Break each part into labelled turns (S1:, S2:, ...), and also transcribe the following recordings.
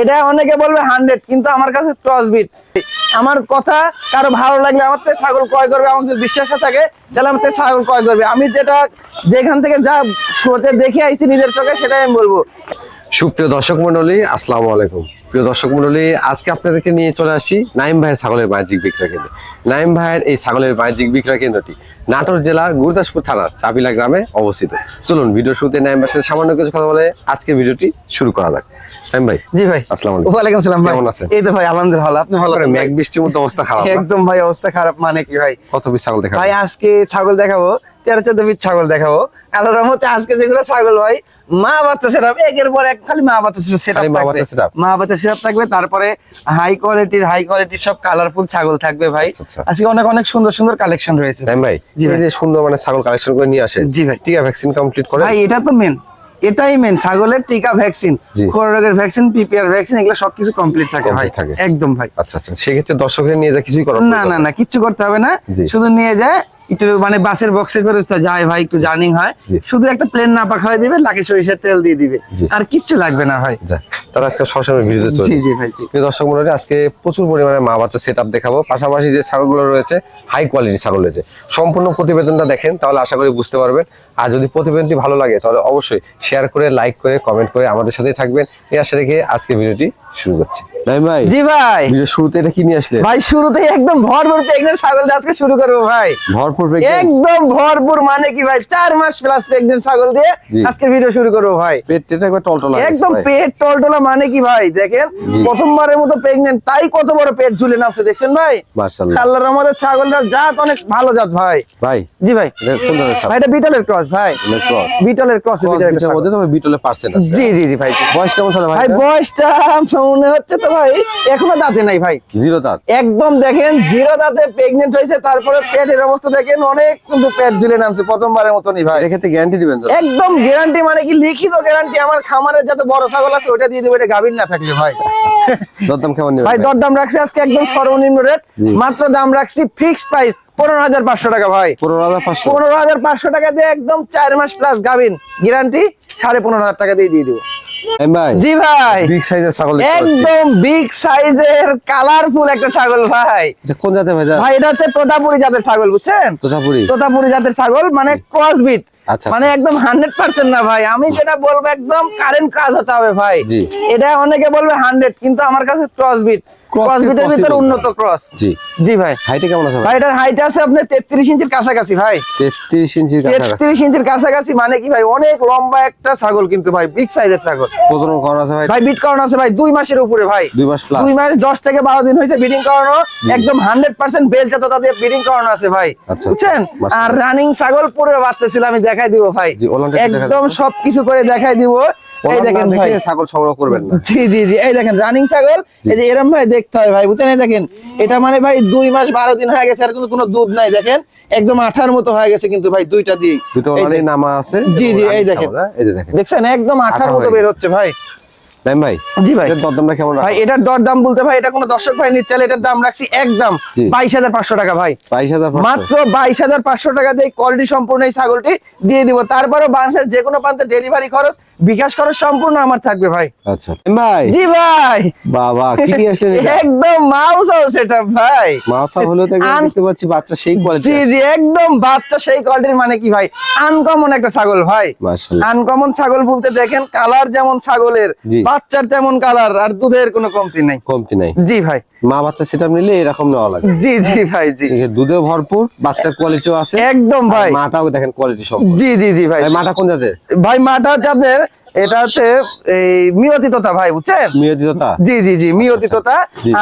S1: এটা অনেকে বলবে হান্ড্রেড কিন্তু আমার কাছে ক্রস বিট আমার কথা কারও ভালো লাগলে আমার তো ছাগল ক্রয় করবে, আমার যদি বিশ্বাস থাকে, তাহলে আমার থেকে ছাগল ক্রয় করবে। আমি যেটা যেখান থেকে যা শোতে দেখে আইছি নিজের চোখে, সেটাই আমি বলব।
S2: সুপ্রিয় দর্শক মন্ডলী, আসসালামু আলাইকুম। প্রিয় দর্শক মন্ডলী, আজকে আপনাদেরকে নিয়ে চলে আসি নাইম ভাইয়ের ছাগলের বাণিজ্যিক বিক্রয় কেন্দ্র। নাইম ভাইয়ের এই ছাগলের বাণিজ্যিক বিক্রয় কেন্দ্রটি নাটোর জেলার গুরুদাসপুর থানার চাপিলা গ্রামে অবস্থিত। চলুন ভিডিও শুরুতে নাইম ভাইয়ের সামান্য কিছু কথা বলে আজকে ভিডিওটি শুরু করা যাক। নাইম ভাই
S1: জি ভাই।
S2: আসসালামু আলাইকুম।
S1: ওয়ালাইকুম সালাম ভাই।
S2: কেমন আছেন?
S1: এই তো ভাই আলহামদুলিল্লাহ ভালো। আপনি ভালো আছেন
S2: মেঘ? বৃষ্টির মতো অবস্থা খারাপ
S1: একদম ভাই অবস্থা খারাপ মানে কি ভাই?
S2: কত পিস ছাগল দেখা
S1: ভাই আজকে ছাগল দেখাবো। তেরো চোদ্দ পিস ছাগল দেখাবো। আল্লাহ রহমতে আজকে যেগুলো ছাগল ভাই মা বাচ্চা সেরাপ একের পর এক খালি মা বাচ্চা
S2: সেরাপ মা বাচ্চা
S1: সেরাপ থাকবে তারপরে হাই কোয়ালিটির হাই কোয়ালিটির সব কালারফুল ছাগল থাকবে ভাই।
S2: আচ্ছা, আচ্ছা।
S1: আজকে অনেক অনেক সুন্দর সুন্দর কালেকশন রয়েছে।
S2: ভাই?
S1: জি ভাই।
S2: যে সুন্দর মানে ছাগল কালেকশন করে নিয়ে আসে।
S1: জি ভাই।
S2: ঠিক আছে ভ্যাকসিন কমপ্লিট করে
S1: ভাই এটা তো মেন এটাই মেন ছাগলের টিকা ভ্যাকসিন
S2: জি।
S1: রোগের ভ্যাকসিন পিপিআর ভ্যাকসিন এগুলো সবকিছু কমপ্লিট থাকে ভাই।
S2: থাকে।
S1: একদম ভাই।
S2: আচ্ছা আচ্ছা সেক্ষেত্রে দর্শকের নিয়ে যা কিছুই করার
S1: না না না। কিছু করতে হবে না। শুধু নিয়ে যায় একটু মানে বাসের বক্সে করে যায় ভাই একটু জার্নিং হয়। শুধু একটা প্লেন নাপা খাওয়াই দিবে লাকি সরিষার তেল দিয়ে দিবে। আর কিচ্ছু লাগবে না ভাই।
S2: তারা আজকে সবসময় ভিডিওতে চলছে
S1: জি জি ভাই
S2: প্রিয় দর্শক মন্ডলী আজকে প্রচুর পরিমাণে মা বাচ্চা সেট দেখাবো। পাশাপাশি যে ছাগলগুলো রয়েছে হাই কোয়ালিটি ছাগল রয়েছে। সম্পূর্ণ প্রতিবেদনটা দেখেন তাহলে আশা করি বুঝতে পারবেন। আর যদি প্রতিবেদনটি ভালো লাগে তাহলে অবশ্যই শেয়ার করে লাইক করে কমেন্ট করে আমাদের সাথেই থাকবেন। এই আশা রেখে আজকে ভিডিওটি শুরু করছি। ভাই
S1: জি ভাই।
S2: শুরুতে এটা কি নিয়ে আসলে?
S1: ভাই শুরুতেই একদম ভরপুর প্রেগনেন্ট ছাগল আজকে শুরু করব ভাই।
S2: ভরপুর
S1: একদম ভরপুর মানে কি ভাই চার মাস প্লাস প্রেগনেন্ট ছাগল দিয়ে আজকে ভিডিও শুরু করব ভাই।
S2: পেট একবার টলটলা
S1: একদম পেট টলটলা মানে কি ভাই দেখেন প্রথমবারের মতো প্রেগনেন্ট তাই কত বড় পেট ঝুলে নামছে দেখছেন ভাই?
S2: মাশাআল্লাহ।
S1: আল্লাহর রহমতের ছাগলটা জাত অনেক ভালো জাত ভাই।
S2: ভাই
S1: জি ভাই।
S2: এটা কোন
S1: ভাই এটা বিটলের ক্রস ভাই।
S2: ক্রস।
S1: বিটলের ক্রস
S2: ক্রস মধ্যে তবে বিটলে পার্সেন্ট আছে।
S1: জি জি জি ভাই।
S2: বয়স কেমন চলে ভাই
S1: ভাই? বয়সটা মনে হচ্ছে তো ভাই এখনও দাঁতে নাই ভাই।
S2: জিরো দাঁত।
S1: একদম দেখেন জিরো দাঁতে প্রেগনেন্ট হয়েছে তারপরে পেটের অবস্থা দেখেন অনেক কিন্তু পেট ঝুলে নামছে প্রথমবারের মতনই ভাই।
S2: এক্ষেত্রে গ্যারান্টি দিবেন
S1: একদম গ্যারান্টি মানে কি লিখিত গ্যারান্টি আমার খামারের যত বড় ছাগল আছে ওটা দিয়ে দেবো এটা গাভীর না থাকলে ভাই।
S2: দরদাম কেমন
S1: ভাই? দরদাম রাখছি আজকে একদম সর্বনিম্ন রেট মাত্র দাম রাখছি ফিক্সড প্রাইস পনেরো হাজার পাঁচশো টাকা ভাই।
S2: পনেরো হাজার পাঁচশো।
S1: পনেরো হাজার পাঁচশো টাকা দিয়ে একদম চার মাস প্লাস গাভিন গ্যারান্টি সাড়ে পনেরো হাজার টাকা দিয়ে দিয়ে দেবো।
S2: ভাই
S1: জি ভাই।
S2: বিগ সাইজের ছাগল
S1: একদম বিগ সাইজের কালারফুল একটা ছাগল ভাই।
S2: এটা কোন জাতের ভাই
S1: ভাই এটা হচ্ছে তোতাপুরি জাতের ছাগল বুঝছেন?
S2: তোতাপুরি।
S1: তোতাপুরি জাতের ছাগল মানে
S2: আচ্ছা,
S1: মানে একদম হান্ড্রেড পার্সেন্ট না ভাই। আমি যেটা বলব একদম কারেন্ট কাজ হতে হবে ভাই। এটা অনেকে বলবে হান্ড্রেড কিন্তু আমার কাছে cross beat
S2: Cross
S1: cross
S2: bit
S1: বিটের ভিতর উন্নত ক্রস
S2: জি।
S1: জি ভাই।
S2: হাইটে কেমন আছে
S1: ভাই? এটার হাইট আছে আপনার তেত্রিশ ইঞ্চির কাছাকাছি ভাই।
S2: তেত্রিশ ইঞ্চির কাছাকাছি।
S1: তেত্রিশ ইঞ্চির কাছাকাছি মানে কি ভাই? অনেক লম্বা একটা ছাগল কিন্তু ভাই। বিগ সাইজের ছাগল।
S2: করানো আছে ভাই?
S1: ভাই বিট করানো আছে ভাই দুই মাসের উপরে ভাই।
S2: দুই মাস প্লাস
S1: দুই মাস দশ থেকে বারো দিন হয়েছে বিডিং করানো। একদম হান্ড্রেড পার্সেন্ট বেলটা তো বিডিং করানো আছে ভাই।
S2: আচ্ছা,
S1: বুঝছেন? আর রানিং ছাগল পুরো বাচ্চা ছিল আমি দেখাই দিব ভাই। একদম সবকিছু করে দেখাই দিব। এই দেখেন ভাই।
S2: ছাগল সংগ্রহ করবেন না।
S1: জি জি জি। এই দেখেন রানিং ছাগল। এই যে এরম ভাই দেখতে হয় ভাই বুঝছেন? দেখেন এটা মানে ভাই দুই মাস বারো দিন হয়ে গেছে আর কিন্তু কোনো দুধ নাই দেখেন? একদম আঠার মতো হয়ে গেছে কিন্তু ভাই দুইটা দিয়ে
S2: দুটো। নামা আছে
S1: জি, জি, এই দেখেন।
S2: হ্যাঁ? এই দেখেন।
S1: দেখছেন? একদম আঠার মতো বের হচ্ছে ভাই।
S2: নাইম ভাই
S1: জি ভাই।
S2: দরদামটা কেমন
S1: ভাই এটার দর বলতে ভাই এটা কোনো দর্শক ভাই নিচ্ছে এটার দাম রাখছি একদম বাইশ হাজার পাঁচশো টাকা ভাই।
S2: বাইশ হাজার
S1: মাত্র বাইশ হাজার পাঁচশো টাকা দিয়ে কোয়ালিটি সম্পূর্ণ এই ছাগলটি দিয়ে দিব। তারপরে বাংলাদেশের যে কোনো প্রান্তে ডেলিভারি খরচ বিকাশ খরচ সম্পূর্ণ আমার থাকবে ভাই।
S2: আচ্ছা। ভাই।
S1: জি ভাই।
S2: বাবা কি নিয়ে আসলেন
S1: একদম মাউস হাউস এটা ভাই।
S2: মাছা হলেও তো একদম দেখতে পাচ্ছি বাচ্চা সেই কোয়ালিটি
S1: জি জি একদম বাচ্চা সেই কোয়ালিটির মানে কি ভাই? আনকমন একটা ছাগল ভাই।
S2: মাশাআল্লাহ।
S1: আনকমন ছাগল বলতে দেখেন কালার যেমন ছাগলের। বাচ্চার তেমন কালার আর দুধের কোনো কমতি নেই।
S2: কমতি নাই।
S1: জি ভাই।
S2: মা বাচ্চা সেটা নিলে এরকম নেওয়া লাগে।
S1: জি জি ভাই জি।
S2: দুধেও ভরপুর বাচ্চার কোয়ালিটিও আছে।
S1: একদম ভাই।
S2: মাটাও দেখেন কোয়ালিটি সব
S1: জি জি জি ভাই।
S2: মাটা কোন জাতের?
S1: ভাই মাটা হচ্ছে আপনার এটা হচ্ছে এই মিয়তিততা ভাই বুঝছেন?
S2: মিয়দিতা
S1: জি জি জি মিয়তিততা।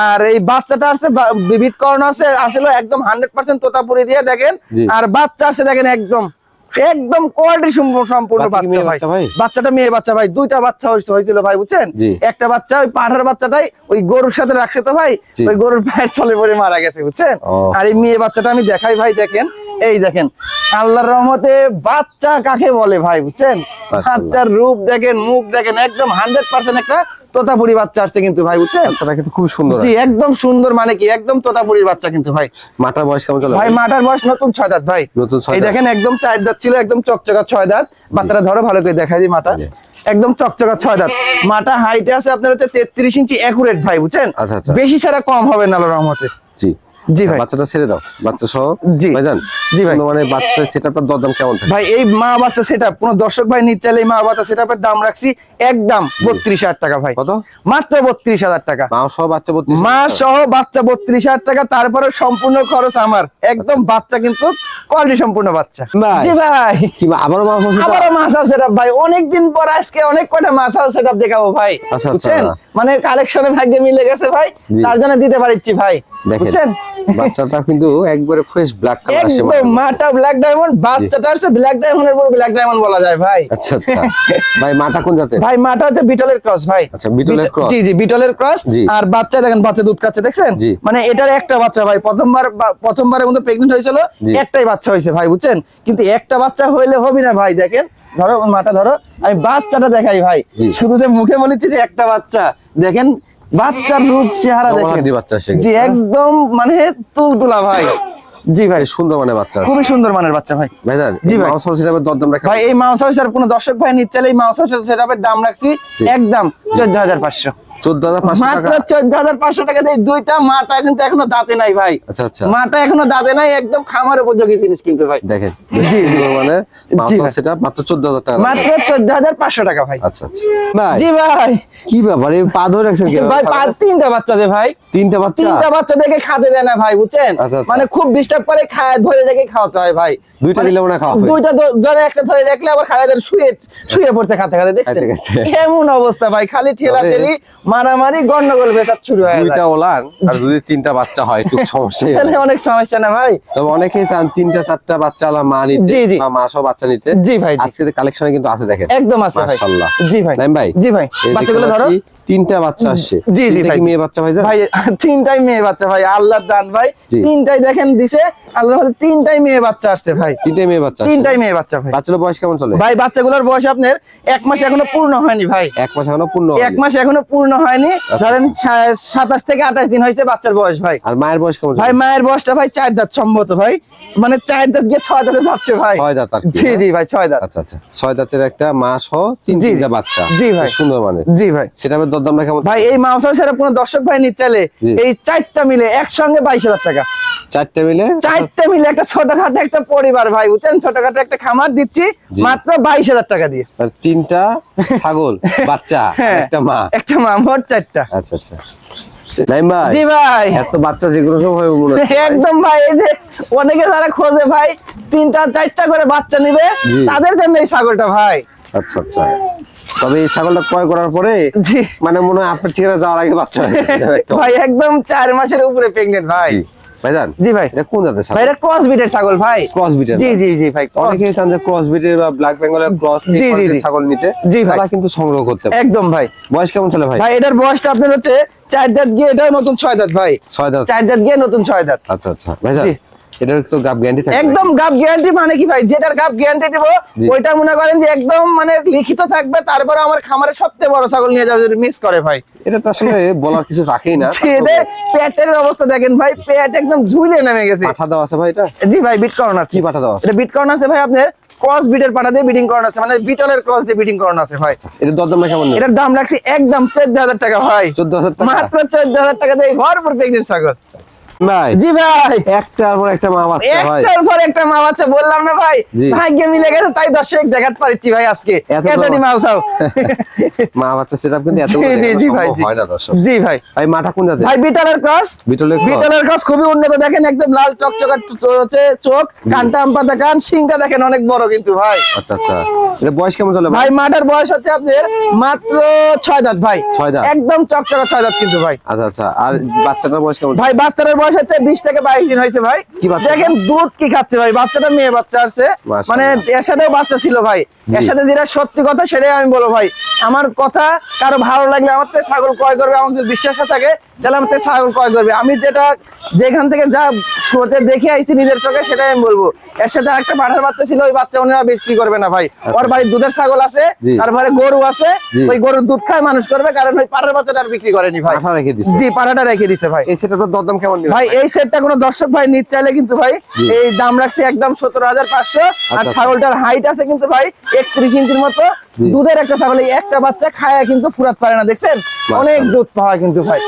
S1: আর এই বাচ্চাটা আছে বা- বিবিধ করণ আছে আসলে একদম হান্ড্রেড পার্সেন্ট তোতাপুরি দিয়ে দেখেন। আর বাচ্চা আছে দেখেন একদম একদম কোয়ালিটি সম্পূর্ণ
S2: বাচ্চা
S1: ভাই। বাচ্চাটা মেয়ে বাচ্চা ভাই। দুইটা বাচ্চা হয়েছিল ভাই বুঝছেন? একটা বাচ্চা ওই পাঠার বাচ্চাটাই ওই গরুর সাথে রাখছে তো ভাই। ওই গরুর পায়ের ছলে পরে মারা গেছে বুঝছেন? আর এই মেয়ে বাচ্চাটা আমি দেখাই ভাই দেখেন। এই দেখেন আল্লাহর রহমতে বাচ্চা কাকে বলে ভাই বুঝছেন? বাচ্চার রূপ দেখেন মুখ দেখেন একদম হান্ড্রেড পার্সেন্ট একটা তোতাপুরি বাচ্চা আসছে কিন্তু ভাই বুঝছেন?
S2: বাচ্চাটা কিন্তু খুব সুন্দর
S1: জি একদম সুন্দর মানে কি একদম তোতাপুরির বাচ্চা কিন্তু ভাই।
S2: মাটার বয়স কেমন চলে
S1: ভাই মাটার বয়স নতুন ছয় দাঁত ভাই।
S2: নতুন ছয়
S1: এই দেখেন একদম চার দাঁত ছিল একদম চকচকা ছয় দাঁত। বাচ্চাটা ধরো ভালো করে দেখাই দিই মাটা। একদম চকচকা ছয় দাঁত। মাটা হাইটে আছে আপনার হচ্ছে তেত্রিশ ইঞ্চি অ্যাকুরেট ভাই বুঝছেন?
S2: আচ্ছা, আচ্ছা।
S1: বেশি ছাড়া কম হবে না আল্লাহর রহমতে।
S2: জি
S1: জি ভাই।
S2: বাচ্চাটা ছেড়ে দাও। বাচ্চা সহ
S1: জি।
S2: ভাইজান
S1: জি ভাই।
S2: মানে বাচ্চা সেটআপটার দরদাম কেমন থাকে?
S1: ভাই এই মা বাচ্চা সেট কোন দর্শক ভাই নিতে চাইলে মা বাচ্চা সেট দাম রাখছি একদম বত্রিশ হাজার টাকা ভাই।
S2: কত?
S1: মাত্র বত্রিশ হাজার টাকা।
S2: মা সহ বাচ্চা বত্রিশ
S1: মা সহ বাচ্চা বত্রিশ হাজার টাকা তারপরে সম্পূর্ণ খরচ আমার। একদম বাচ্চা কিন্তু কোয়ালিটি সম্পূর্ণ বাচ্চা। জি ভাই।
S2: কি
S1: মাছ সেটআপ ভাই। অনেকদিন পর আজকে অনেক কয়টা মাছ সেটআপ দেখাবো ভাই।
S2: আচ্ছা, আচ্ছা।
S1: বুঝছেন? মানে কালেকশনে ভাগ্যে মিলে গেছে ভাই। তার জন্য দিতে পারছি ভাই। বুঝছেন?
S2: বাচ্চাটা কিন্তু একবারে ফ্রেশ ব্ল্যাক কালার আসে
S1: একদম মাটা ব্ল্যাক ডায়মন্ড বাচ্চাটা হচ্ছে ব্ল্যাক ডায়মন্ডের পুরো ব্ল্যাক ডায়মন্ড বলা যায় ভাই।
S2: আচ্ছা আচ্ছা। ভাই মাটা কোন জাতের?
S1: ভাই মাটা হচ্ছে বিটলের ক্রস ভাই।
S2: আচ্ছা, বিটলের
S1: বিট-
S2: cross।
S1: জি জি বিটলের ক্রস আর বাচ্চা দেখেন বাচ্চা দুধ খাচ্ছে দেখছেন? মানে এটার একটা বাচ্চা ভাই প্রথমবার প্রথমবারের মধ্যে প্রেগনেন্ট হয়েছিল একটাই বাচ্চা হয়েছে ভাই বুঝছেন? কিন্তু একটা বাচ্চা হইলে হবে না ভাই দেখেন। ধরো মাটা ধরো আমি বাচ্চাটা দেখাই ভাই। শুধু যে মুখে বলেছি যে একটা বাচ্চা দেখেন বাচ্চার রূপ চেহারা দেখেন।
S2: বাচ্চা
S1: জি একদম মানে তুলতুলা ভাই। জি ভাই।
S2: সুন্দর মানের বাচ্চা।
S1: খুবই সুন্দর মানের বাচ্চা ভাই।
S2: ভাইজান
S1: জি ভাই।
S2: মাউস হাউস হিসাবে দরদাম রাখা
S1: ভাই এই মাউস হাউসের কোনো দর্শক ভাই নিচ্ছে এই মাউস হাউসের সেটাপের দাম রাখছি একদম চোদ্দ হাজার পাঁচশো।
S2: চোদ্দ হাজার পাঁচশো
S1: মাত্র চোদ্দ হাজার পাঁচশো টাকা দিয়ে দুইটা মাটা কিন্তু এখনও দাঁতে নাই ভাই।
S2: আচ্ছা আচ্ছা।
S1: মাটা এখনও দাঁতে নাই একদম খামার উপযোগী জিনিস কিন্তু ভাই।
S2: দেখেন
S1: জি, জি।
S2: মানে মাউস
S1: জি
S2: হাউস
S1: ভাই।
S2: সেটা মাত্র চোদ্দ হাজার টাকা।
S1: মাত্র চোদ্দ হাজার পাঁচশো টাকা ভাই।
S2: আচ্ছা আচ্ছা। ভাই
S1: জি ভাই।
S2: কি ব্যাপার এই পা ধরে রাখছেন
S1: ভাই পাঁচ তিনটা বাচ্চা দে ভাই।
S2: তিনটা বাচ্চা?
S1: তিনটা বাচ্চা দেখে খাতে দেয় না ভাই বুঝছেন?
S2: আচ্ছা, আচ্ছা।
S1: মানে খুব ডিস্টার্ব করে খায় ধরে রেখে খাওয়াতে হয় ভাই।
S2: দুইটা
S1: মানে
S2: দিলে খাওয়া
S1: দুইটা ধরে একটা ধরে রাখলে আবার খাওয়া দেন শুয়ে শুয়ে পড়ছে খাতে খাতে দেখছেন। এমন অবস্থা ভাই খালি ঠেলি মারামারি গন্ডগোল ভেতর শুরু হয়
S2: দুইটা ওলান আর যদি তিনটা বাচ্চা হয় একটু সমস্যা
S1: তাহলে অনেক সমস্যা না ভাই?
S2: তবে অনেকেই চান তিনটা চারটা বাচ্চা আলা মা নিতে। বা মা সব বাচ্চা নিতে।
S1: জি ভাই।
S2: আজকে কালেকশনে কিন্তু আছে দেখেন।
S1: একদম আছে ভাই।
S2: মাশাআল্লাহ।
S1: জি ভাই।
S2: নাইম ভাই
S1: জি ভাই। বাচ্চাগুলো ধরো।
S2: তিনটা বাচ্চা আসছে।
S1: জি, জি, ভাই।
S2: মেয়ে বাচ্চা ভাই
S1: ভাই তিনটাই মেয়ে বাচ্চা ভাই আল্লাহর দান ভাই। তিনটাই দেখেন দিছে আল্লাহর হাতে তিনটাই মেয়ে বাচ্চা আসছে ভাই।
S2: তিনটাই মেয়ে বাচ্চা
S1: তিনটাই মেয়ে বাচ্চা ভাই।
S2: বাচ্চার বয়স কেমন চলে?
S1: ভাই বাচ্চাগুলোর বয়স আপনার এক মাস এখনও পূর্ণ হয়নি ভাই।
S2: এক মাস এখনও পূর্ণ
S1: এক মাস এখনও পূর্ণ হয়নি। ধরেন সা- সাতাশ থেকে আঠাশ দিন হয়েছে বাচ্চার বয়স ভাই।
S2: আর মায়ের বয়স কেমন
S1: ভাই মায়ের বয়সটা ভাই চার দাঁত সম্ভবত ভাই। মানে চার দাঁত গিয়ে ছয় দাঁতে যাচ্ছে ভাই।
S2: ছয় দাঁত
S1: জি জি ভাই ছয় দাঁত।
S2: আচ্ছা আচ্ছা। ছয় দাঁতের একটা মা সহ তিন
S1: জি,
S2: তিনটা বাচ্চা।
S1: জি ভাই।
S2: সুন্দর মানে
S1: জি ভাই।
S2: সেটা আবার দরদামটা কেমন
S1: ভাই এই মাংস সেরা কোনো দর্শক ভাই নিতে চাইলে এই চারটা মিলে একসঙ্গে বাইশ হাজার টাকা।
S2: চারটে মিলে?
S1: চারটা মিলে একটা ছোটখাটো একটা পরিবার ভাই বুঝছেন? ছোটখাটো একটা খামার দিচ্ছি মাত্র বাইশ হাজার টাকা দিয়ে।
S2: আর তিনটা ছাগল বাচ্চা
S1: হ্যাঁ
S2: একটা মা।
S1: একটা মা মোট চারটা।
S2: আচ্ছা আচ্ছা। নাইম ভাই
S1: জি ভাই।
S2: এত বাচ্চা যেগুলো সব মনে হচ্ছে
S1: একদম ভাই এই যে অনেকে যারা খোঁজে ভাই তিনটা চারটা করে বাচ্চা নিবে তাদের জন্য এই ছাগলটা ভাই।
S2: আচ্ছা আচ্ছা। তবে এই ছাগলটা ক্রয় করার পরে মানে মনে হয় আপনার ঠিকানা যাওয়ার আগে বাচ্চা।
S1: ভাই একদম চার মাসের উপরে প্রেগনেন্ট ভাই।
S2: ভাইজান
S1: জি ভাই।
S2: এটা কোন জাতের
S1: ভাই
S2: ছাগল
S1: এটা ক্রস বিটের ছাগল ভাই।
S2: ক্রস বিটের
S1: জি জি জি ভাই
S2: অনেকেই চান যে ক্রস বিটের বা ব্ল্যাক বেঙ্গলের ক্রস। ছাগল নিতে।
S1: জি ভাই।
S2: তারা কিন্তু সংগ্রহ করতে
S1: একদম ভাই।
S2: বয়স কেমন চলে ভাই?
S1: ভাই এটার বয়সটা আপনার হচ্ছে চার দাঁত গিয়ে নতুন ছয় দাঁত ভাই।
S2: ছয় দাঁত।
S1: চার দাঁত গিয়ে নতুন ছয় দাঁত।
S2: আচ্ছা আচ্ছা। ভাইজান। এটার তো গাব গ্যারান্টি
S1: একদম গাপ গ্যারান্টি মানে কি ভাই? যেটার গাপ গ্যারান্টি দিব ওইটা মনে করেন যে একদম মানে লিখিত থাকবে তারপরে আমার খামারের সবচেয়ে বড় ছাগল নিয়ে যাবে যদি মিস করে ভাই।
S2: এটা তো আসলে বলার কিছু রাখেই না
S1: ছেদে পেটের অবস্থা দেখেন ভাই পেট একদম ঝুলে নেমে গেছে।
S2: পাঠা দেওয়া আছে ভাই এটা?
S1: জি ভাই বিট করানো আছে।
S2: কি পাঠা আছে?
S1: এটা আছে ভাই আপনার ক্রস বিটের পাটা দিয়ে বিডিং করানো আছে মানে বিটলের ক্রস দিয়ে বিডিং করানো আছে ভাই।
S2: এটার দরদামটা কেমন
S1: এটার দাম রাখছি একদম চোদ্দ হাজার টাকা ভাই।
S2: চোদ্দ হাজার টাকা?
S1: মাত্র চোদ্দ হাজার টাকা দিয়ে ভরপুর প্রেগনেন্ট ছাগল।
S2: ভাই
S1: জি ভাই।
S2: একটার পর একটা মা বাচ্চা ভাই।
S1: একটার পর একটা মা বাচ্চা বললাম না ভাই। ভাগ্যে মিলে গেছে তাই দর্শক দেখাতে পারছি ভাই আজকে। এতটি
S2: বড়-
S1: মাউ
S2: মা বাচ্চা সেটা কিন্তু এত
S1: জি, জি, ভাই, জি।
S2: হয় না দর্শক।
S1: জি ভাই।
S2: ভাই মাটা কোন জাতের
S1: ভাই বিটলের ক্রস
S2: বিটলের cross?
S1: বিটলের ক্রস খুবই উন্নত দেখেন একদম লাল চকচকা চোখ কানটা আমপাতা কান সিংটা দেখেন অনেক বড় কিন্তু ভাই।
S2: আচ্ছা আচ্ছা। এটা বয়স কেমন চলে ভাই?
S1: মাটার বয়স হচ্ছে আপনার মাত্র ছয় দাঁত ভাই।
S2: ছয় দাঁত?
S1: একদম চকচকা ছয় দাঁত কিন্তু ভাই।
S2: আচ্ছা আচ্ছা। আর বাচ্চাটার বয়স কেমন?
S1: ভাই বাচ্চাটার বয়স হচ্ছে বিশ থেকে বাইশ দিন হয়েছে ভাই।
S2: কি বাচ্চা?
S1: দেখেন দুধ কি খাচ্ছে ভাই বাচ্চাটা মেয়ে বাচ্চা আছে। মানে এর সাথেও বাচ্চা ছিল ভাই। এর সাথে যেটা সত্যি কথা সেটাই আমি বলব ভাই। আমার কথা কারও ভালো লাগলে আমার থেকে ছাগল ক্রয় করবে আমার যদি বিশ্বাস থাকে তাহলে আমার থেকে ছাগল ক্রয় করবে। আমি যেটা যেখান থেকে যা শোতে দেখে আইছি নিজের চোখে সেটাই আমি বলব। এর সাথে একটা পাঠার বাচ্চা ছিল ওই বাচ্চা ওনারা বিক্রি করবে না ভাই। ওর বাড়ির দুধের ছাগল আছে তারপরে গরু আছে ওই গরুর দুধ খায় মানুষ করবে কারণ ওই পাঠার বাচ্চাটা আর বিক্রি করেনি ভাই।
S2: রেখে দিছে।
S1: জি পাঠাটা রেখে দিছে ভাই।
S2: এই সেটআপের দরদাম কেমন
S1: ভাই এই সেটটা কোনো দর্শক ভাই নিতে চাইলে কিন্তু ভাই এই দাম রাখছি একদম সতেরো হাজার পাঁচশো আর
S2: আচ্ছা।
S1: ছাগলটার হাইট আছে কিন্তু ভাই একত্রিশ ইঞ্চির মতো। দুধের একটা ছাগল একটা বাচ্চা খায় কিন্তু পুরাত পারে না দেখছেন? অনেক দুধ পাওয়া কিন্তু ভাই।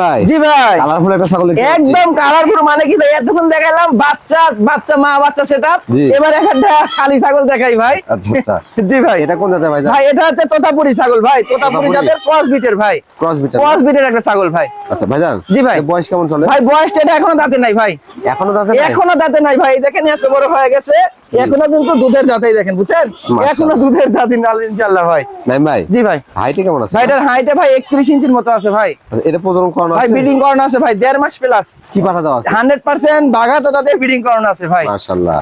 S2: ভাই
S1: জি ভাই।
S2: কালারফুল একটা ছাগল
S1: একদম কালারফুল মানে কি ভাই? এতক্ষণ দেখালাম বাচ্চা বাচ্চা মা বাচ্চা সেটা এবার একটা খালি ছাগল দেখাই ভাই।
S2: আচ্ছা আচ্ছা।
S1: জি ভাই।
S2: এটা কোন জাতের ভাই
S1: ভাই এটা হচ্ছে তোতাপুরি ছাগল ভাই। তোতাপুরি
S2: তোতাপুরি?
S1: জাতের ক্রস বিটের ভাই।
S2: ক্রস বিটার
S1: ক্রস বিটের একটা ছাগল ভাই।
S2: আচ্ছা ভাইজান
S1: জি ভাই।
S2: বয়স কেমন চলে?
S1: ভাই বয়সটা এটা এখনও দাঁতে নাই ভাই।
S2: এখনও দাঁতে নাই?
S1: এখনও দাঁতে নাই ভাই। দেখেন এত বড় হয়ে গেছে। এখনও কিন্তু দুধের দাঁতেই দেখেন বুঝছেন? এখনও দুধের দাঁতই নাল ইনশাআল্লাহ ভাই।
S2: ভাই
S1: জি ভাই।
S2: হাইটে কেমন আছে?
S1: ভাই এটার হাইটে ভাই একত্রিশ ইঞ্চির মতো আছে ভাই।
S2: আচ্ছা, এটা প্রজনন করানো
S1: ভাই
S2: আছে?
S1: করানো আছে ভাই দেড় মাস প্লাস
S2: কি পাঠা দেওয়া আছে?
S1: হান্ড্রেড পার্সেন্ট বাঘা তো তাদের ব্রিডিং করানো আছে ভাই।
S2: মাশাআল্লাহ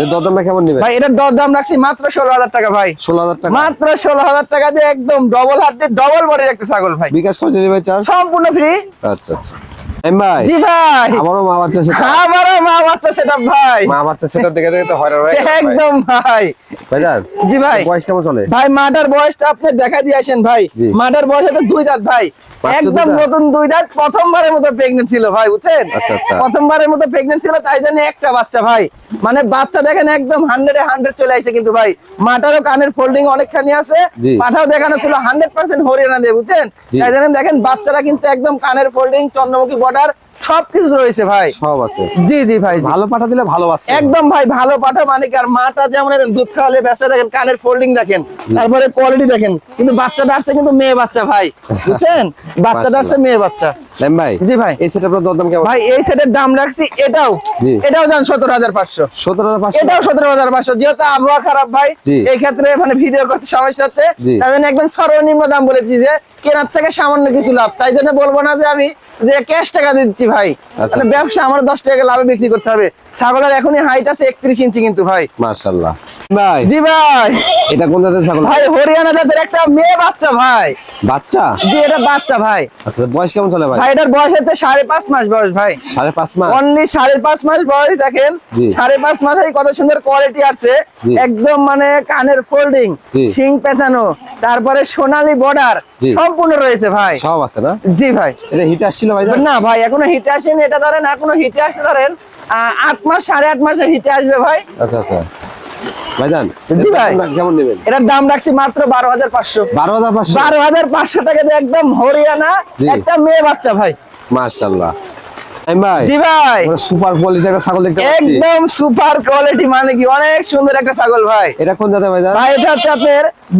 S2: এর দরদামটা কেমন নিবে
S1: ভাই এটার দর রাখছি মাত্র ষোলো হাজার টাকা ভাই।
S2: ষোলো হাজার টাকা?
S1: মাত্র ষোলো হাজার টাকা দিয়ে একদম ডবল হাত দিয়ে ডবল বডির একটা ছাগল ভাই।
S2: বিকাশ করে ডেলিভারি চার্জ
S1: সম্পূর্ণ ফ্রি
S2: আচ্ছা আচ্ছা। ভাই
S1: জি ভাই।
S2: আমারও মা বাচ্চা সেটা
S1: আমারও মা বাচ্চা সেটা ভাই।
S2: মা বাচ্চা সেটা দেখে দেখে তো হয়রান হয়ে
S1: একদম ভাই।
S2: ভাইজান
S1: জি ভাই।
S2: বয়স কেমন চলে?
S1: ভাই মাটার বয়সটা আপনি দেখা দিয়ে আসেন ভাই। মাটার বয়স হচ্ছে দুই দাঁত ভাই। একদম নতুন দুই দাঁত প্রথমবারের মতো প্রেগনেন্ট ছিল ভাই বুঝছেন?
S2: আচ্ছা, আচ্ছা।
S1: প্রথমবারের মতো প্রেগনেন্ট ছিল তাই জন্য একটা বাচ্চা ভাই। মানে বাচ্চা দেখেন একদম হান্ড্রেডে হান্ড্রেড চলে আসছে কিন্তু ভাই। মাটারও কানের ফোল্ডিং অনেকখানি আছে। পাঠাও দেখানো ছিল হান্ড্রেড পার্সেন্ট হরিয়ানা দিয়ে বুঝছেন? তাই জন্য দেখেন বাচ্চারা কিন্তু একদম কানের ফোল্ডিং চন্দ্রমুখী বর্ডার সবকিছু রয়েছে ভাই।
S2: সব আছে।
S1: জি জি ভাই
S2: ভালো পাঠা দিলে ভালো বাচ্চা।
S1: একদম ভাই ভালো পাঠা মানে কি আর মাটা যেমন দুধ খাওয়ালে ব্যস্ত দেখেন কানের ফোল্ডিং দেখেন তারপরে কোয়ালিটি দেখেন। কিন্তু বাচ্চাটা আসছে কিন্তু মেয়ে বাচ্চা ভাই বুঝছেন? বাচ্চাটা। আসছে মেয়ে বাচ্চা।
S2: ভাই
S1: জি ভাই।
S2: এই কেমন?
S1: ভাই এই সেটের দাম রাখছি এটাও। এটাও এটাও যেহেতু আবহাওয়া খারাপ ভাই
S2: জি।
S1: এই ক্ষেত্রে মানে ভিডিও করতে সমস্যা হচ্ছে।
S2: জি।
S1: তাই জন্য একদম সর্বনিম্ন দাম বলেছি যে কেনার থেকে সামান্য কিছু লাভ। তাই জন্য বলব না যে আমি যে ক্যাশ টাকা দিচ্ছি ভাই।
S2: আচ্ছা,
S1: মানে ব্যবসা আমার দশ টাকা লাভে বিক্রি করতে হবে। ছাগলের এখনই হাইট আছে একত্রিশ ইঞ্চি কিন্তু ভাই।
S2: মাশাআল্লাহ। ভাই।
S1: জি ভাই।
S2: এটা কোন জাতের ছাগল?
S1: ভাই হরিয়ানা জাতের একটা মেয়ে বাচ্চা ভাই।
S2: বাচ্চা?
S1: জি এটা বাচ্চা ভাই।
S2: আচ্ছা বয়স কেমন চলে ভাই?
S1: ভাই এটার বয়স হচ্ছে সাড়ে পাঁচ মাস বয়স ভাই।
S2: সাড়ে পাঁচ মাস?
S1: অনলি সাড়ে পাঁচ মাস বয়স দেখেন।
S2: জি।
S1: সাড়ে পাঁচ মাসে কত সুন্দর কোয়ালিটি আছে। একদম মানে কানের ফোল্ডিং। শিং পেঁচানো তারপরে সোনালি বর্ডার সম্পূর্ণ রয়েছে ভাই।
S2: সব আছে না?
S1: জি ভাই।
S2: এটা হিট আসছিল ভাই?
S1: না ভাই এখনও হিটে আসেনি এটা ধরেন এখনও হিটে আসতে ধরেন আট মাস সাড়ে আট মাসে হিটে আসবে ভাই।
S2: আচ্ছা আচ্ছা। ভাইজান
S1: জি ভাই।
S2: এটার দাম কেমন নেবেন?
S1: এটার দাম রাখছি মাত্র বারো হাজার পাঁচশো।
S2: বারো হাজার পাঁচশো?
S1: বারো হাজার পাঁচশো টাকা দিয়ে একদম হরিয়ানা একটা মেয়ে বাচ্চা ভাই।
S2: মার্শাল্লাহ ভাই
S1: জি ভাই।
S2: সুপার কোয়ালিটির একটা ছাগল দেখতে পাচ্ছি।
S1: একদম সুপার কোয়ালিটি মানে কি অনেক সুন্দর একটা ছাগল ভাই।
S2: এটা কোন জাতের ভাইজান
S1: ভাই এটা হচ্ছে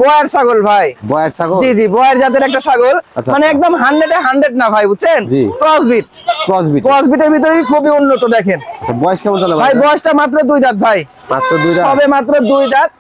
S1: বয়ার ছাগল ভাই।
S2: বয়ের ছাগল?
S1: জি জি বয়ার জাতের একটা ছাগল। মানে। একদম হান্ড্রেডে হান্ড্রেড না ভাই বুঝছেন?
S2: জি।
S1: Cross beat
S2: cross beat
S1: cross বিটের ভিতরে খুবই উন্নত দেখেন।
S2: আচ্ছা বয়স কেমন চলে
S1: ভাই বয়সটা মাত্র দুই দাঁত ভাই।
S2: মাত্র দুই দাঁত?
S1: মাত্র দুই দাঁত।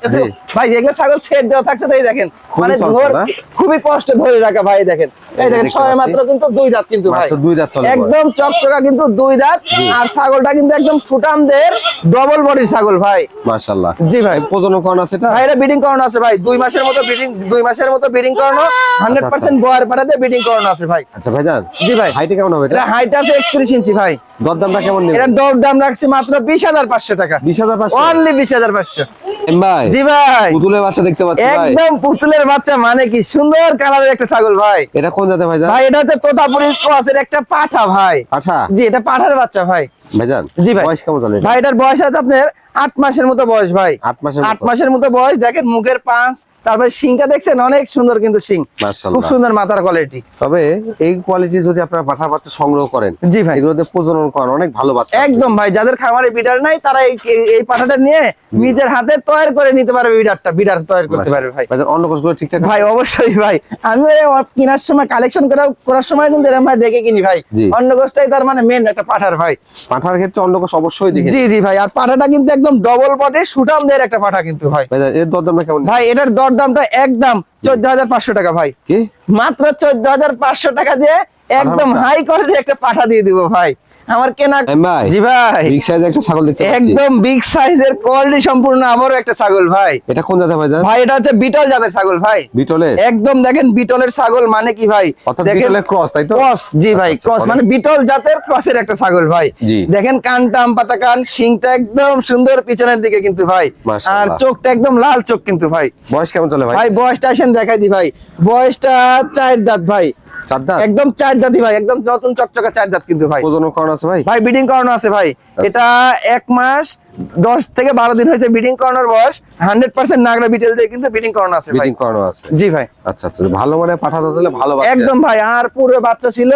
S1: ভাই যেগুলো ছাগল ছেড় দেওয়া থাকছে তাই দেখেন। মানে ধর খুবই কষ্ট ধরে রাখা ভাই দেখেন। এই দেখেন
S2: দেখতে
S1: সবে
S2: পাচ্ছি।
S1: মাত্র কিন্তু দুই দাঁত কিন্তু ভাই।
S2: দুই দাঁত
S1: একদম চকচকা কিন্তু দুই দাঁত আর ছাগলটা কিন্তু একদম সুটামদের ডবল বডির ছাগল ভাই।
S2: মাশাআল্লাহ।
S1: জি ভাই।
S2: প্রজনন করানো আছে এটা?
S1: ভাই এটা বিডিং করানো আছে ভাই। দুই মাসের মতো বিডিং দুই মাসের মতো বিডিং করানো হান্ড্রেড পার্সেন্ট বয়ার পাঠাতে বিডিং করানো আছে ভাই।
S2: আচ্ছা ভাইজান
S1: জি ভাই।
S2: হাইটে কেমন হবে এটা?
S1: এটা হাইট আছে একত্রিশ ইঞ্চি ভাই।
S2: দরদামটা কেমন নেবেন?
S1: এটার দর দাম রাখছি মাত্র বিশ হাজার পাঁচশো টাকা।
S2: বিশ হাজার পাঁচশো?
S1: অনলি বিশ হাজার পাঁচশো।
S2: এম ভাই।
S1: জি ভাই।
S2: পুতুলের বাচ্চা দেখতে পাচ্ছি ভাই।
S1: একদম পুতুলের বাচ্চা মানে কি সুন্দর কালারের একটা ছাগল ভাই।
S2: এটা কোন জাতের ভাইজান?
S1: ভাই এটা হচ্ছে তোতাপুরি ক্রসের একটা পাঠা ভাই।
S2: পাঠা?
S1: জি এটা পাঠার বাচ্চা ভাই।
S2: ভাইজান
S1: জি ভাই।
S2: বয়স কেমন চলে? এটা?
S1: বয়স আছে আপনার আট মাসের মতো বয়স ভাই।
S2: আট মাসের
S1: আট মাসের মতো বয়স দেখেন মুখের পাঁচ তারপরে শিংটা দেখছেন অনেক সুন্দর কিন্তু শিং। খুব সুন্দর মাথার কোয়ালিটি
S2: তবে এই কোয়ালিটি যদি আপনারা পাঠা বাচ্চা সংগ্রহ করেন
S1: জি ভাই।
S2: এগুলোতে প্রজনন করেন অনেক ভালো বাচ্চা
S1: একদম ভাই যাদের খামারে বিডার নাই তারা এই পাঠাটা নিয়ে নিজের হাতে তৈরি করে নিতে পারবে বিডারটা বিডার তৈরি করতে পারবে ভাই।
S2: অন্য কোষগুলো ঠিকঠাক
S1: ভাই অবশ্যই ভাই। আমি কেনার সময় কালেকশন করা করার সময় কিন্তু এরকম ভাই দেখে কিনি ভাই। অন্য গোষ্ঠটাই তার মানে মেন একটা পাঠার ভাই।
S2: পাঠার ক্ষেত্রে অন্য কোষ অবশ্যই দেখি
S1: জি জি ভাই আর পাঠাটা কিন্তু একদম ডবল বটে সুটাম দেয় একটা পাঠা কিন্তু ভাই।
S2: এর দরদামটা কেমন?
S1: ভাই এটার দরদামটা একদম চোদ্দ হাজার পাঁচশো টাকা ভাই।
S2: কি?
S1: মাত্র চোদ্দ হাজার পাঁচশো টাকা দিয়ে একদম হাই কোয়ালিটির একটা পাঠা দিয়ে দিব ভাই। আমার কেনা
S2: ভাই
S1: জি ভাই।
S2: বিগ সাইজ একটা ছাগল দেখতে
S1: একদম বিগ সাইজের কোয়ালিটি সম্পূর্ণ আবারও একটা ছাগল ভাই।
S2: এটা কোন জাতের ভাই
S1: ভাই এটা হচ্ছে বিটল জাতের ছাগল ভাই।
S2: বিটলের?
S1: একদম দেখেন বিটলের ছাগল মানে কি ভাই?
S2: অর্থাৎ বিটলের ক্রস তাই তো?
S1: ক্রস জি ভাই
S2: আচ্ছা,
S1: ক্রস মানে বিটল জাতের ক্রসের একটা ছাগল ভাই। দেখেন কানটা আম পাতা কান শিংটা একদম সুন্দর পিছনের দিকে কিন্তু ভাই। আর চোখটা একদম লাল চোখ কিন্তু ভাই।
S2: বয়স কেমন চলে ভাই?
S1: ভাই বয়সটা আসেন দেখাই দি ভাই। বয়সটা চার দাঁত ভাই।
S2: চার দাঁত?
S1: একদম চার দাঁতই ভাই একদম নতুন চকচকা চার দাঁত কিন্তু ভাই।
S2: ওজন করানো আছে ভাই?
S1: ভাই বিডিং করানো আছে ভাই।
S2: আচ্ছা।
S1: এটা এক মাস দশ থেকে বারো দিন হয়েছে বিডিং করানোর বয়স। হান্ড্রেড পার্সেন্ট নাগরা বিটেল দিয়ে কিন্তু বিডিং করানো আছে
S2: বিডিং করানো আছে।
S1: জি ভাই।
S2: আচ্ছা আচ্ছা। ভালো মানে পাঠা দিলে ভালো
S1: একদম ভাই। আর পুরো বাচ্চা ছিল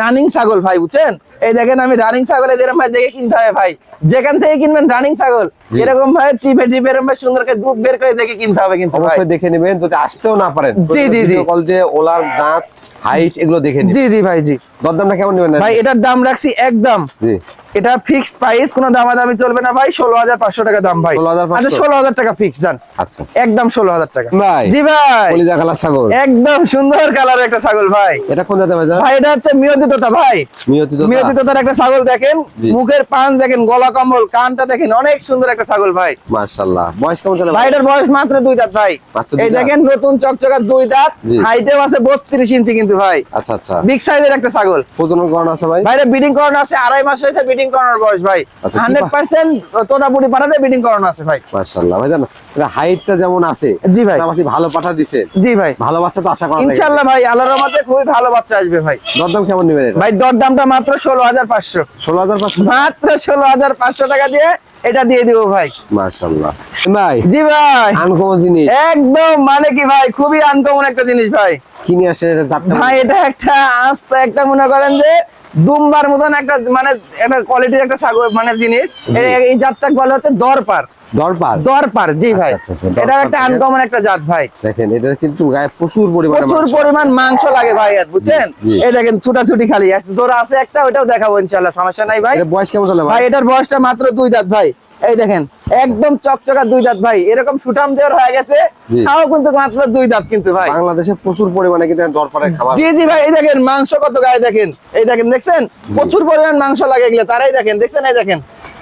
S1: রানিং ছাগল ভাই বুঝছেন? এই দেখেন আমি রানিং ছাগল এরকম ভাই দেখে কিনতে হবে ভাই। যেখান থেকে কিনবেন রানিং ছাগল। এরকম ভাই টিপে টিপে এরকম ভাই সুন্দর করে দুধ বের করে দেখে কিনতে হবে কিন্তু
S2: অবশ্যই দেখে নেবেন যদি আসতেও না পারেন।
S1: জি, জি, জি।
S2: কল দিয়ে ওলার দাঁত হাইট এগুলো দেখে
S1: জি জি ভাই জি।
S2: দরদামটা কেমন নেবেন
S1: ভাই এটার দাম রাখছি একদম।
S2: জি।
S1: এটা ফিক্সড প্রাইস কোনো দামাদামি চলবে না ভাই ষোলো হাজার পাঁচশো টাকা দাম ভাই।
S2: 16,500
S1: আচ্ছা ষোলো হাজার টাকা ফিক্স জান।
S2: আচ্ছা আচ্ছা।
S1: একদম ষোলো হাজার টাকা।
S2: ভাই
S1: জি ভাই।
S2: কলিজা কালার ছাগল।
S1: একদম সুন্দর কালার একটা ছাগল ভাই।
S2: এটা কোন জাতের ভাই
S1: ভাই এটা হচ্ছে মিয়তি তোতা ভাই।
S2: মিয়তি তো
S1: মিয়তি তোতার একটা ছাগল দেখেন মুখের পান দেখেন গলা কম্বল কানটা দেখেন অনেক সুন্দর একটা ছাগল ভাই।
S2: মাশাআল্লাহ। বয়স কেমন চলে
S1: ভাই? এটার বয়স মাত্র দুই দাঁত ভাই। এই দেখেন নতুন চকচকা দুই দাঁত। হাইটেও আছে বত্রিশ ইঞ্চি কিন্তু ভাই।
S2: আচ্ছা আচ্ছা।
S1: বিগ সাইজের একটা ছাগল
S2: প্রজনন করানো আছে ভাই?
S1: ভাইরা বিডিং করানো আছে আড়াই মাস হয়েছে বিডিং করানোর বয়স ভাই।
S2: আচ্ছা, কি
S1: হান্ড্রেড
S2: পা-
S1: পার্সেন্ট তোতাপুরি পাঠাতে বিডিং করানো আছে ভাই।
S2: মাশাআল্লাহ। ভাই জান এটা হাইটটা যেমন আছে
S1: জি ভাই।
S2: পাশাপাশি ভালো পাঠা দিছে।
S1: জি ভাই।
S2: ভালো বাচ্চা তো আশা করা যায়।
S1: ইনশাল্লাহ ভাই আল্লাহর রহমতে খুবই ভালো বাচ্চা আসবে ভাই।
S2: দরদাম কেমন নেবেন এটা?
S1: ভাই দর দামটা মাত্র ষোলো হাজার পাঁচশো।
S2: ষোলো হাজার পাঁচশো?
S1: মাত্র ষোলো হাজার পাঁচশো টাকা দিয়ে এটা দিয়ে দিব ভাই।
S2: মাশাআল্লাহ। ভাই
S1: জি ভাই।
S2: আনকমন জিনিস।
S1: একদম মানে কি ভাই? খুবই আনকমন একটা জিনিস ভাই।
S2: কিনে এটা
S1: ভাই এটা একটা আস্ত একটা মনে করেন যে দুম্বার মতন একটা মানে একটা কোয়ালিটির একটা মানে জিনিস। এই- জাতটা বলা হচ্ছে দরপার। জি ভাই।
S2: আচ্ছা, আচ্ছা,
S1: এটা একটা আনকমন একটা জাত ভাই।
S2: দেখেন এটা কিন্তু গায়ে প্রচুর পরিমাণে
S1: প্রচুর
S2: মাংস।
S1: পরিমাণ মাংস লাগে ভাই বুঝছেন। এই দেখেন ছুটাছুটি খালি। দৌড়া আছে একটা ওটাও দেখাবো ইনশাল্লাহ সমস্যা নাই ভাই।
S2: এটা বয়স কেমন চলে
S1: ভাই এটার বয়সটা মাত্র দুই দাঁত ভাই। এই দেখেন একদম চকচকা দুই দাঁত ভাই। এরকম সুঠাম দেওয়ার হয়ে গেছে তাও কিন্তু মাত্র দুই দাঁত কিন্তু ভাই।
S2: বাংলাদেশে প্রচুর পরিমাণে কিন্তু দরবারের খাবার
S1: জি জি ভাই এই দেখেন মাংস কত গায়ে দেখেন। এই দেখেন দেখছেন? প্রচুর পরিমাণ মাংস লাগে এগুলো। তারাই দেখেন দেখছেন? এই দেখেন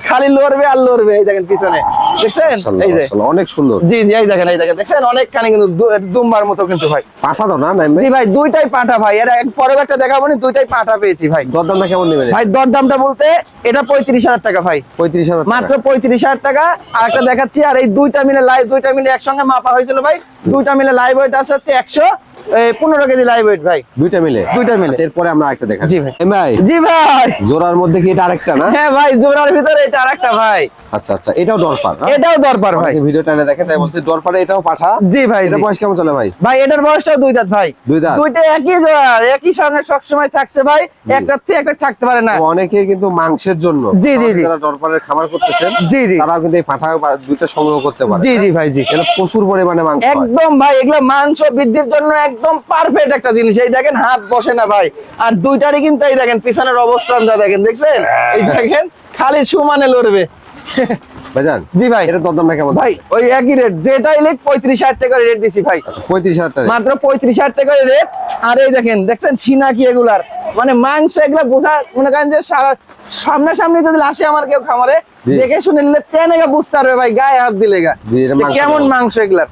S1: খালি লড়বে আর লড়বে এই দেখেন পিছনে। দেখছেন? এই যে।
S2: অনেক সুন্দর।
S1: জি জি এই দেখেন এই দেখেন। দেখছেন? অনেকখানি কিন্তু দু- দুম্বার মতো কিন্তু ভাই।
S2: পাঠা দাও না
S1: জি ভাই দুইটাই পাঠা ভাই। এরা এক পরের একটা দেখাবো নি দুইটাই পাঠা পেয়েছি ভাই।
S2: দরদামটা কেমন নেবেন?
S1: ভাই দর দামটা বলতে এটা পঁয়ত্রিশ হাজার টাকা ভাই।
S2: পঁয়ত্রিশ হাজার
S1: মাত্র পঁয়ত্রিশ হাজার টাকা। আর একটা দেখাচ্ছি আর এই দুইটা মিলে লাইভ দুইটা মিলে একসঙ্গে মাপা হয়েছিল ভাই। দুইটা মিলে লাইভ ওয়েট আছে হচ্ছে একশো। পনেরো কেজি লাইভ ওয়েট ভাই।
S2: দুইটা মিলে?
S1: দুইটা মিলে।
S2: আচ্ছা, এরপরে আমরা আরেকটা দেখা
S1: জি ভাই।
S2: ভাই
S1: জি ভাই।
S2: জোড়ার মধ্যে কি এটা আরেকটা না?
S1: হ্যাঁ ভাই জোড়ার ভিতরে এটা আরেকটা ভাই।
S2: আচ্ছা আচ্ছা এটাও দরপার
S1: এটাও দরবার ভাই।
S2: অনেকে ভিডিও টানে দেখেন তাই বলছি দরপারে এটাও পাঠা।
S1: জি ভাই
S2: এটা বয়স কেমন চলে ভাই?
S1: ভাই এটার বয়সটাও দুই দাঁত ভাই।
S2: দুই দাঁত?
S1: দুইটা একই জোড়ার একই সঙ্গে সবসময় থাকছে ভাই। একটা থেকে একটা থাকতে পারে না।
S2: অনেকে কিন্তু মাংসের জন্য
S1: জি, জি, জি।
S2: যারা খামার করতেছেন
S1: জি, জি।
S2: তারাও কিন্তু এই পাঠা দুইটা সংগ্রহ করতে পারে
S1: জি জি ভাই জি।
S2: এটা প্রচুর পরিমাণে মাংস
S1: একদম ভাই এগুলো মাংস বৃদ্ধির জন্য একদম পারফেক্ট একটা জিনিস। এই দেখেন হাত বসে না ভাই। আর দুইটারই কিন্তু এই দেখেন পিছনের অবস্থানটা দেখেন দেখছেন? এই দেখেন খালি সুমানে লড়বে।
S2: ভাইজান
S1: জি ভাই।
S2: এটা দরদামটা কেমন
S1: ভাই ওই একই রেট যেটাই লেখ পঁয়ত্রিশ হাজার টাকা রেট দিছি ভাই।
S2: পঁয়ত্রিশ হাজার টাকা
S1: মাত্র পঁয়ত্রিশ হাজার টাকা রেট আর এই দেখেন দেখছেন সিনা কি এগুলার? মানে মাংস এগুলা বোঝা মনে করেন যে সারা- সামনাসামনি যদি আসে আমার কেউ খামারে দেখে শুনে নিলে তেনে বুঝতে পারবে ভাই গায়ে হাত দিলে গা। যে
S2: কেমন।
S1: মাংস এগুলার?